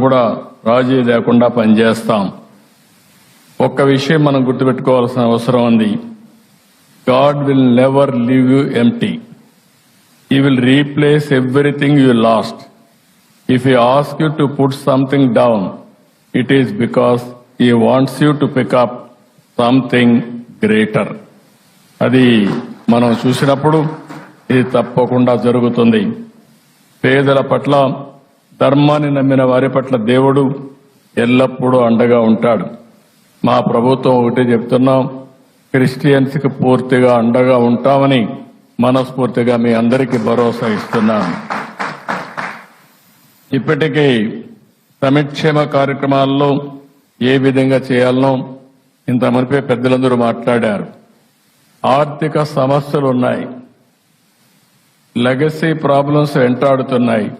కూడా రాజీ లేకుండా పనిచేస్తాం. ఒక్క విషయం మనం గుర్తుపెట్టుకోవాల్సిన అవసరం ఉంది. God will never leave you empty he will replace everything you lost. If you ask you to put something down it is because he wants you to pick up something greater. అది మనం చూసినప్పుడు ఇది తప్పకుండా జరుగుతుంది. పేదల పట్ల ధర్మాన్ని నమ్మిన వారి పట్ల దేవుడు ఎల్లప్పుడూ అండగా ఉంటాడు. మా ప్రభుత్వం ఒకటే చెప్తున్నాం క్రిస్టియన్స్కి పూర్తిగా అండగా ఉంటామని మనస్ఫూర్తిగా మీ అందరికీ భరోసా ఇస్తున్నాను. ఇప్పటికీ సంక్షేమ కార్యక్రమాల్లో ఏ విధంగా చేయాలనో ఇంత మునిపే పెద్దలందరూ మాట్లాడారు. ఆర్థిక సమస్యలు ఉన్నాయి లెగసీ ప్రాబ్లమ్స్ వెంటాడుతున్నాయి.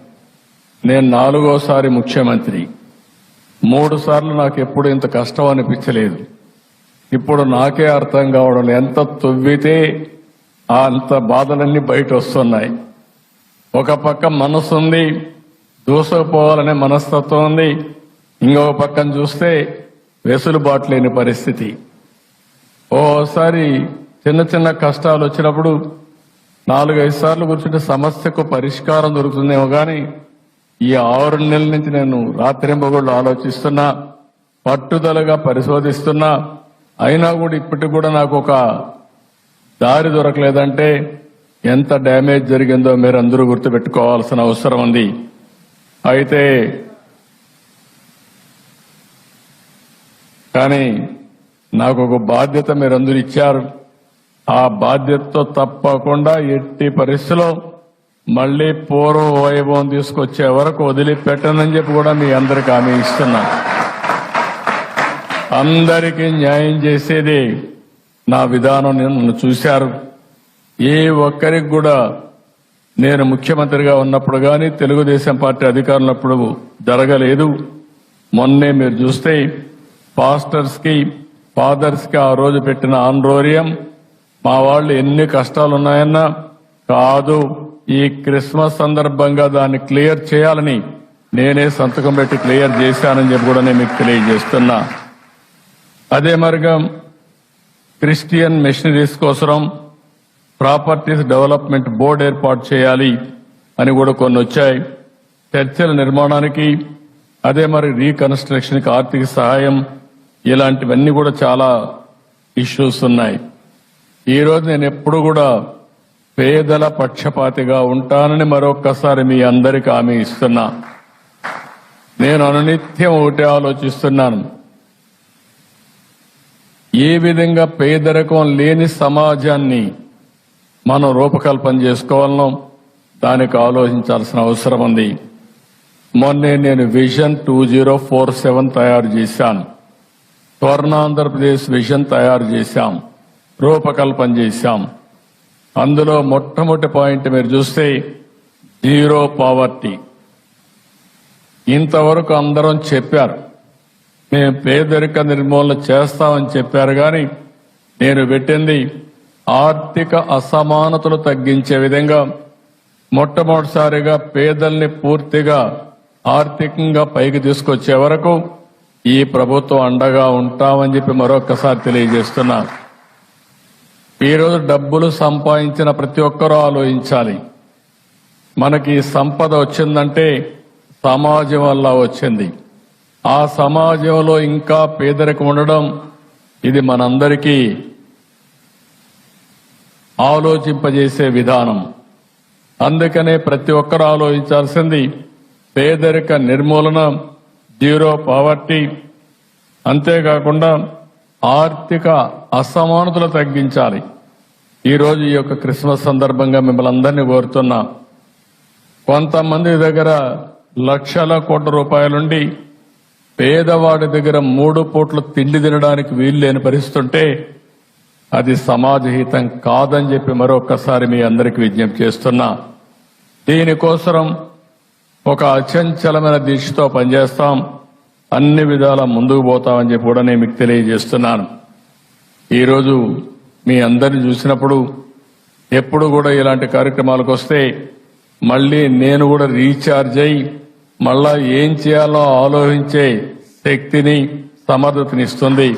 నేను నాలుగోసారి ముఖ్యమంత్రి. మూడు సార్లు నాకు ఎప్పుడు ఇంత కష్టం అనిపించలేదు. ఇప్పుడు నాకే అర్థం కావడం ఎంత తొవ్వితే ఆ అంత బాధలన్నీ బయట వస్తున్నాయి ఒక పక్క మనసు ఉంది దూసుకుపోవాలనే మనస్తత్వం ఉంది. ఇంకొక పక్కన చూస్తే వెసులుబాటు లేని పరిస్థితి. ఓసారి చిన్న చిన్న కష్టాలు వచ్చినప్పుడు నాలుగైదు సార్లు కూర్చుంటే సమస్యకు పరిష్కారం దొరుకుతుందేమో కానీ ఈ ఆరు నెలల నుంచి నేను రాత్రింబగళ్ళు ఆలోచిస్తున్నా పట్టుదలగా పరిశోధిస్తున్నా. అయినా కూడా ఇప్పటికి కూడా నాకు ఒక దారి దొరకలేదంటే ఎంత డ్యామేజ్ జరిగిందో మీరు అందరూ గుర్తుపెట్టుకోవాల్సిన అవసరం ఉంది. అయితే కానీ నాకు ఒక బాధ్యత మీరందరూ ఇచ్చారు. ఆ బాధ్యతతో తప్పకుండా ఎట్టి పరిస్థితిలో మళ్ళీ పూర్వ వైభవం తీసుకొచ్చే వరకు వదిలిపెట్టనని చెప్పి కూడా మీ అందరికి హామీ ఇస్తున్నా. అందరికీ న్యాయం చేసేది నా విధానం నన్ను చూశారు. ఏ ఒక్కరికి కూడా నేను ముఖ్యమంత్రిగా ఉన్నప్పుడు కానీ తెలుగుదేశం పార్టీ అధికారులు జరగలేదు. మొన్నే మీరు చూస్తే పాస్టర్స్కి ఫాదర్స్కి ఆ రోజు పెట్టిన ఆండ్రోరియం. మా వాళ్ళు ఎన్ని కష్టాలున్నాయన్నా కాదు. ఈ క్రిస్మస్ సందర్భంగా దాన్ని క్లియర్ చేయాలని నేనే సంతకం పెట్టి క్లియర్ చేశానని చెప్పి కూడా నేను మీకు తెలియజేస్తున్నా. అదే మరిగా క్రిస్టియన్ మిషనరీస్ కోసం ప్రాపర్టీస్ డెవలప్మెంట్ బోర్డు ఏర్పాటు చేయాలి అని కూడా కొన్ని వచ్చాయి. చర్చల నిర్మాణానికి అదే మరి రీకన్స్ట్రక్షన్కి ఆర్థిక సహాయం ఇలాంటివన్నీ కూడా చాలా ఇష్యూస్ ఉన్నాయి. ఈ రోజు నేను ఎప్పుడు కూడా పేదల పక్షపాతిగా ఉంటానని మరొక్కసారి మీ అందరికి హామీ ఇస్తున్నా. నేను అనునిత్యం ఒకటే ఆలోచిస్తున్నాను. ఏ విధంగా పేదరికం లేని సమాజాన్ని మనం రూపకల్పన చేసుకోవాలనో దానికి ఆలోచించాల్సిన అవసరం ఉంది. మొన్నే నేను vision two zero four seven తయారు చేశాను. స్వర్ణాంధ్రప్రదేశ్ విజన్ తయారు చేశాం. రూపకల్పన చేశాం. అందులో మొట్టమొదటి పాయింట్ మీరు చూస్తే జీరో పావర్టీ. ఇంతవరకు అందరం చెప్పారు మేము పేదరిక నిర్మూలన చేస్తామని చెప్పారు కానీ నేను పెట్టింది ఆర్థిక అసమానతలు తగ్గించే విధంగా మొట్టమొదటిసారిగా పేదల్ని పూర్తిగా ఆర్థికంగా పైకి తీసుకొచ్చే వరకు ఈ ప్రభుత్వం అండగా ఉంటామని చెప్పి మరొకసారి తెలియజేస్తున్నాను ఈరోజు డబ్బులు సంపాదించిన ప్రతి ఒక్కరూ ఆలోచించాలి. మనకి సంపద వచ్చిందంటే సమాజం వల్ల వచ్చింది. ఆ సమాజంలో ఇంకా పేదరికం ఉండడం ఇది మనందరికీ ఆలోచింపజేసే విధానం. అందుకనే ప్రతి ఒక్కరు ఆలోచించాల్సింది పేదరిక నిర్మూలన జీరో పావర్టీ. అంతేకాకుండా ఆర్థిక అసమానతలు తగ్గించాలి. ఈరోజు ఈ యొక్క క్రిస్మస్ సందర్భంగా మిమ్మల్ని అందరినీ కోరుతున్నా కొంతమంది దగ్గర లక్షల కోట్ల రూపాయలుండి పేదవాడి దగ్గర మూడు పూట్లు తిండి తినడానికి వీలు లేని పరిస్థితుంటే అది సమాజహితం కాదని చెప్పి మరొకసారి మీ అందరికి విజ్ఞప్తి చేస్తున్నా. దీనికోసం ఒక అచంచలమైన దీక్షతో పనిచేస్తాం. అన్ని విధాల ముందుకు పోతామని చెప్పి కూడా నేను మీకు తెలియజేస్తున్నాను. ఈరోజు మీ అందరిని చూసినప్పుడు ఎప్పుడు కూడా ఇలాంటి కార్యక్రమాలకు వస్తే మళ్ళీ నేను కూడా రీఛార్జ్ అయి మళ్ళా ఏం చేయాలో ఆలోచించే శక్తిని సమర్థతనిస్తుంది